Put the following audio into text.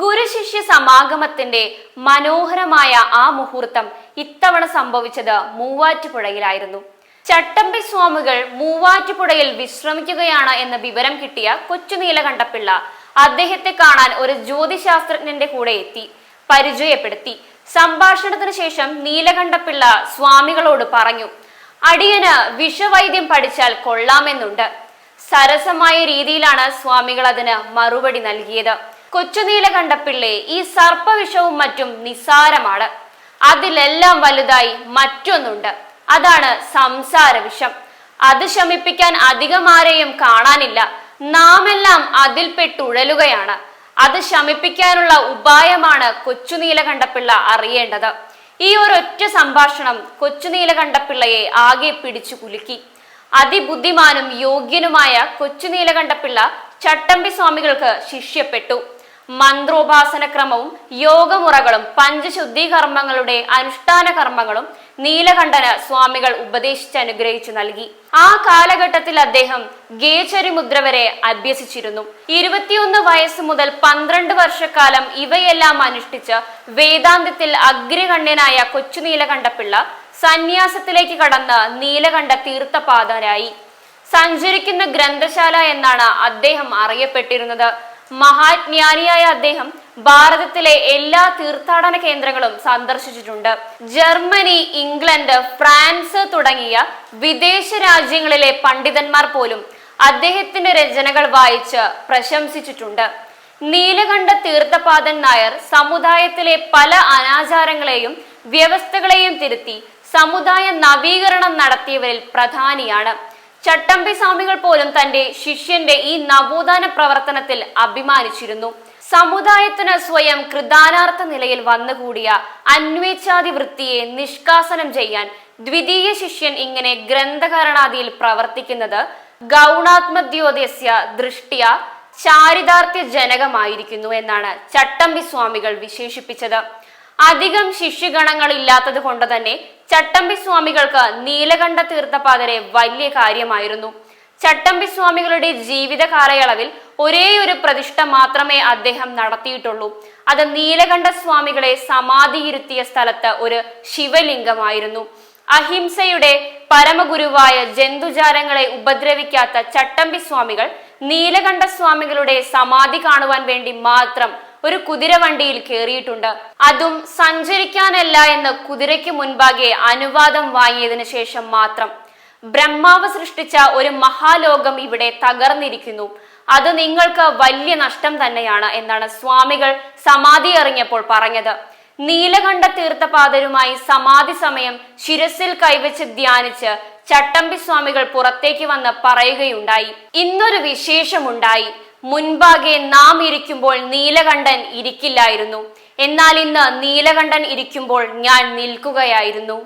ഗുരുശിഷ്യ സമാഗമത്തിന്റെ മനോഹരമായ ആ മുഹൂർത്തം ഇത്തവണ സംഭവിച്ചത് മൂവാറ്റുപുഴയിലായിരുന്നു. ചട്ടമ്പി സ്വാമികൾ മൂവാറ്റുപുഴയിൽ വിശ്രമിക്കുകയാണ് എന്ന വിവരം കിട്ടിയ കൊച്ചു നീലകണ്ഠപിള്ള അദ്ദേഹത്തെ കാണാൻ ഒരു ജ്യോതിശാസ്ത്രജ്ഞന്റെ കൂടെ എത്തി പരിചയപ്പെടുത്തി. സംഭാഷണത്തിന് ശേഷം നീലകണ്ഠപിള്ള സ്വാമികളോട് പറഞ്ഞു അടിയന് വിഷവൈദ്യം പഠിച്ചാൽ കൊള്ളാമെന്നുണ്ട്. സരസമായ രീതിയിലാണ് സ്വാമികൾ അതിന് മറുപടി നൽകിയത്. കൊച്ചുനീല കണ്ടപ്പിള്ളെ ഈ സർപ്പവിഷവും മറ്റും നിസ്സാരമാണ്. അതിലെല്ലാം വലുതായി മറ്റൊന്നുണ്ട്. അതാണ് സംസാര വിഷം അത് ശമിപ്പിക്കാൻ അധികം ആരെയും കാണാനില്ല. നാമെല്ലാം അതിൽപ്പെട്ടുഴലുകയാണ് അത് ശമിപ്പിക്കാനുള്ള ഉപായമാണ് കൊച്ചുനീല കണ്ടപ്പിള്ള അറിയേണ്ടത്. ഈ ഒരൊറ്റ സംഭാഷണം കൊച്ചുനീല കണ്ടപ്പിള്ളയെ ആകെ പിടിച്ചു കുലുക്കി. അതിബുദ്ധിമാനും യോഗ്യനുമായ കൊച്ചുനീല കണ്ടപ്പിള്ള ചട്ടമ്പി സ്വാമികൾക്ക് ശിഷ്യപ്പെട്ടു. മന്ത്രോപാസന ക്രമവും യോഗമുറകളും പഞ്ചശുദ്ധി കർമ്മങ്ങളുടെ അനുഷ്ഠാന കർമ്മങ്ങളും നീലകണ്ഠന് സ്വാമികൾ ഉപദേശിച്ച് അനുഗ്രഹിച്ചു നൽകി. ആ കാലഘട്ടത്തിൽ അദ്ദേഹം ഗേചരി മുദ്ര വരെ അഭ്യസിച്ചിരുന്നു. ഇരുപത്തിയൊന്ന് വയസ്സ് മുതൽ പന്ത്രണ്ട് വർഷക്കാലം ഇവയെല്ലാം അനുഷ്ഠിച്ച് വേദാന്തത്തിൽ അഗ്രഗണ്യനായ കൊച്ചു നീലകണ്ഠപിള്ള സന്യാസത്തിലേക്ക് കടന്ന് നീലകണ്ഠ തീർത്ഥപാതരായി സഞ്ചരിക്കുന്ന ഗ്രന്ഥശാല എന്നാണ് അദ്ദേഹം അറിയപ്പെട്ടിരുന്നത്. മഹാജ്ഞാനിയായ അദ്ദേഹം ഭാരതത്തിലെ എല്ലാ തീർത്ഥാടന കേന്ദ്രങ്ങളും സന്ദർശിച്ചിട്ടുണ്ട്. ജർമ്മനി ഇംഗ്ലണ്ട് ഫ്രാൻസ് തുടങ്ങിയ വിദേശ രാജ്യങ്ങളിലെ പണ്ഡിതന്മാർ പോലും അദ്ദേഹത്തിന്റെ രചനകൾ വായിച്ച് പ്രശംസിച്ചിട്ടുണ്ട്. നീലകണ്ഠ തീർത്ഥപാദൻ നായർ സമുദായത്തിലെ പല അനാചാരങ്ങളെയും വ്യവസ്ഥകളെയും തിരുത്തി സമുദായ നവീകരണം നടത്തിയവരിൽ പ്രധാനിയാണ്. ചട്ടമ്പി സ്വാമികൾ പോലും തന്റെ ശിഷ്യന്റെ ഈ നവോത്ഥാന പ്രവർത്തനത്തിൽ അഭിമാനിച്ചിരുന്നു. സമുദായത്തിന് സ്വയം കൃതാനാർത്ഥ നിലയിൽ വന്നുകൂടിയ അന്വേച്ഛാതി വൃത്തിയെ നിഷ്കാസനം ചെയ്യാൻ ദ്വിതീയ ശിഷ്യൻ ഇങ്ങനെ ഗ്രന്ഥകരണാദിയിൽ പ്രവർത്തിക്കുന്നത് ഗൗണാത്മദ്യോതസ്യ ദൃഷ്ടിയ ചാരിതാർത്ഥ്യ ജനകമായിരിക്കുന്നു എന്നാണ് ചട്ടമ്പി സ്വാമികൾ വിശേഷിപ്പിച്ചത്. അധികം ശിഷ്യഗണങ്ങൾ ഇല്ലാത്തത് കൊണ്ട് തന്നെ ചട്ടമ്പി സ്വാമികൾക്ക് നീലകണ്ഠ തീർത്ഥപാതരെ വലിയ കാര്യമായിരുന്നു. ചട്ടമ്പി സ്വാമികളുടെ ജീവിത കാലയളവിൽ ഒരേ ഒരു പ്രതിഷ്ഠ മാത്രമേ അദ്ദേഹം നടത്തിയിട്ടുള്ളൂ. അത് നീലകണ്ഠ സ്വാമികളെ സമാധിയിരുത്തിയ സ്ഥലത്ത് ഒരു ശിവലിംഗമായിരുന്നു. അഹിംസയുടെ പരമഗുരുവായ ജന്തുജാലങ്ങളെ ഉപദ്രവിക്കാത്ത ചട്ടമ്പി സ്വാമികൾ നീലകണ്ഠ സ്വാമികളുടെ സമാധി കാണുവാൻ വേണ്ടി മാത്രം ഒരു കുതിരവണ്ടിയിൽ കയറിയിട്ടുണ്ട് അതും സഞ്ചരിക്കാനല്ല എന്ന് കുതിരയ്ക്ക് മുൻപാകെ അനുവാദം വാങ്ങിയതിനു ശേഷം മാത്രം. ബ്രഹ്മാവ് സൃഷ്ടിച്ച ഒരു മഹാലോകം ഇവിടെ തകർന്നിരിക്കുന്നു. അത് നിങ്ങൾക്ക് വലിയ നഷ്ടം തന്നെയാണ് എന്നാണ് സ്വാമികൾ സമാധി അറിഞ്ഞപ്പോൾ പറഞ്ഞത്. നീലകണ്ഠ തീർത്ഥപാതരുമായി സമാധി സമയം ശിരസിൽ കൈവച്ച് ധ്യാനിച്ച് ചട്ടമ്പി സ്വാമികൾ പുറത്തേക്ക് വന്ന് പറയുകയുണ്ടായി. ഇന്നൊരു വിശേഷമുണ്ടായി. മുൻപാകെ നാം ഇരിക്കുമ്പോൾ നീലകണ്ഠൻ ഇരിക്കില്ലായിരുന്നു. എന്നാൽ ഇന്ന് നീലകണ്ഠൻ ഇരിക്കുമ്പോൾ ഞാൻ നിൽക്കുകയായിരുന്നു.